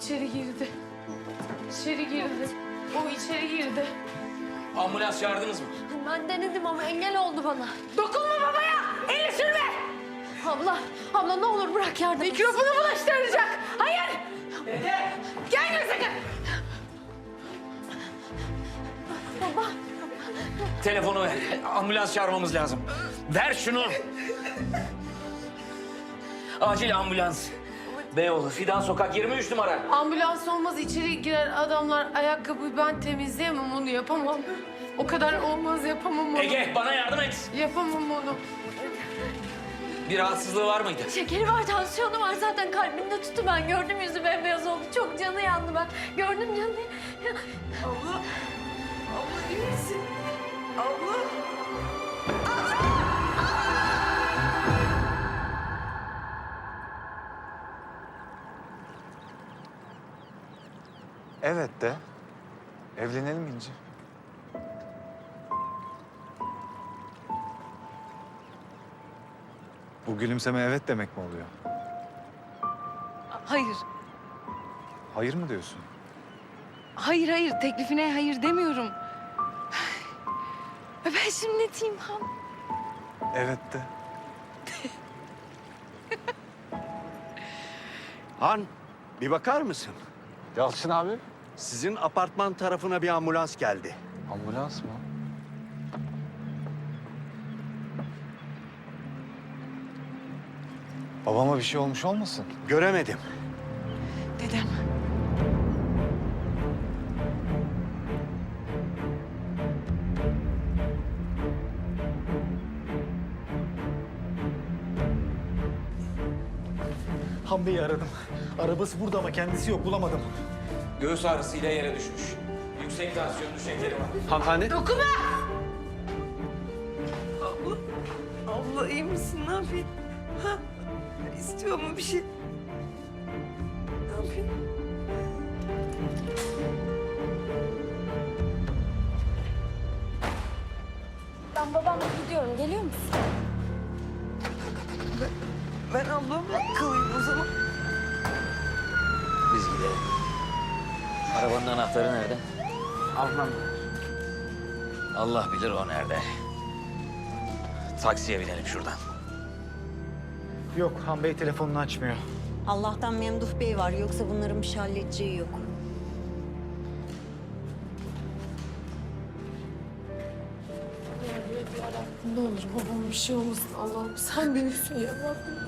içeri girdi. İçeri girdi. O içeri girdi. Ambulans çağırdınız mı? Ben denedim ama engel oldu bana. Dokunma babaya! Elini sürme! Abla, abla ne olur bırak yardım. Mikrofonu bulaştıracak. Hayır! Gelme sakın! Baba, Telefonu ver. Ambulans çağırmamız lazım. Ver şunu. Acil ambulans. Beyoğlu, Fidan Sokak 23 numara. Ambulans olmaz içeri girer adamlar ayakkabıyı ben temizleyemem onu yapamam. O kadar olmaz yapamam onu. Ege bana yardım et. Yapamam onu. Bir rahatsızlığı var mıydı? şekeri var, tansiyonu var zaten kalbinde tuttu ben gördüm yüzü bembeyaz oldu. Çok canı yandı ben. Gördüm canı. Abla. Abla iyi misin? Evet de. Evlenelim İnci. Bu gülümseme evet demek mi oluyor? Hayır. Hayır mı diyorsun? Hayır hayır teklifine hayır demiyorum. Ben şimdi ne diyeyim Han? Evet de. Han, bir bakar mısın? Yalçın abi. Sizin apartman tarafına bir ambulans geldi. Ambulans mı? Babama bir şey olmuş olmasın? Göremedim. Dedem. Han Bey'i aradım. Arabası burada ama kendisi yok bulamadım. Göğüs ağrısıyla yere düşmüş. Yüksek tansiyonlu şekeri var. Hanımefendi. Dokunma! Abla, abla iyi misin? Ne yapayım? Ha? İstiyor mu bir şey? Ne yapayım? Ben babamla gidiyorum, geliyor musun? Ben ablamla kalayım o zaman. Biz gidelim. Arabanın anahtarı nerede? Almam. Allah bilir o nerede. Taksiye binelim şuradan. Yok Han Bey telefonunu açmıyor. Allah'tan Memduh Bey var. Yoksa bunların bir şey halledeceği yok. Ne olur babam bir şey olmasın Allah'ım sen büyüksün ya Rabbim.